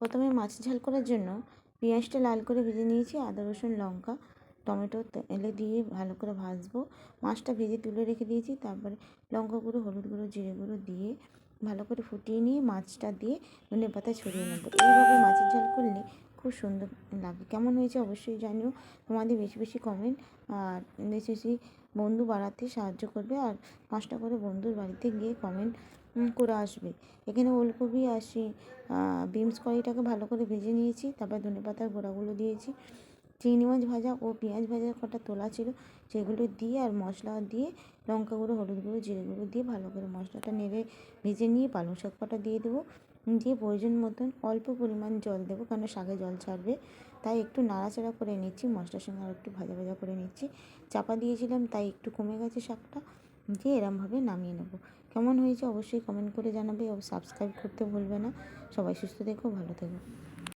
প্রথমে মাছ ঝাল করার জন্য পেঁয়াজটা লাল করে ভেজে নিয়েছি, আদা, রসুন, লঙ্কা, টমেটো এলে দিয়ে ভালো করে ভাজবো। মাছটা ভেজে তুলে রেখে দিয়েছি, তারপরে লঙ্কা গুঁড়ো, হলুদ গুঁড়ো, জিরে গুঁড়ো দিয়ে ভালো করে ফুটিয়ে নিয়ে মাছটা দিয়ে ধনে পাতা ছড়িয়ে নেব। এইভাবে মাছের ঝাল করলে খুব সুন্দর লাগে। কেমন হয়েছে অবশ্যই জানিও। তোমাদের বেশি বেশি কমেন্ট আর বেশি বেশি বন্ধু বাড়াতে সাহায্য করবে, আর পাঁচটা করে বন্ধুর বাড়িতে গিয়ে কমেন্ট করে আসবে। এখানে ওলকপি আসি বিনস কড়াইটাকে ভালো করে ভেজে নিয়েছি, তারপর ধনে পাতার গোড়াগুলো দিয়েছি, চিংড়ি মাছ ভাজা ও পেঁয়াজ ভাজা কটা তোলা ছিল, সেগুলো দিয়ে আর মশলা দিয়ে লঙ্কা গুঁড়ো, হলুদ গুঁড়ো, জিরে গুঁড়ো দিয়ে ভালো করে মশলাটা নেড়ে ভেজে নিয়ে পালং শাক কটা দিয়ে দেবো। দিয়ে প্রয়োজন মতন অল্প পরিমাণ জল দেবো কারণ শাকে জল ছাড়বে? তাই একটু নাড়াচাড়া করে নিচ্ছি, মশলার সঙ্গে আর একটু ভাজা ভাজা করে নিচ্ছি। চাপা দিয়েছিলাম, তাই একটু কমে গেছে শাকটা, যে এরমভাবে নামিয়ে নেব। কেমন হয়েছে অবশ্যই কমেন্ট করে জানাবে, ও সাবস্ক্রাইব করতে ভুলবে না। সবাই সুস্থ থেকো, ভালো থেকো।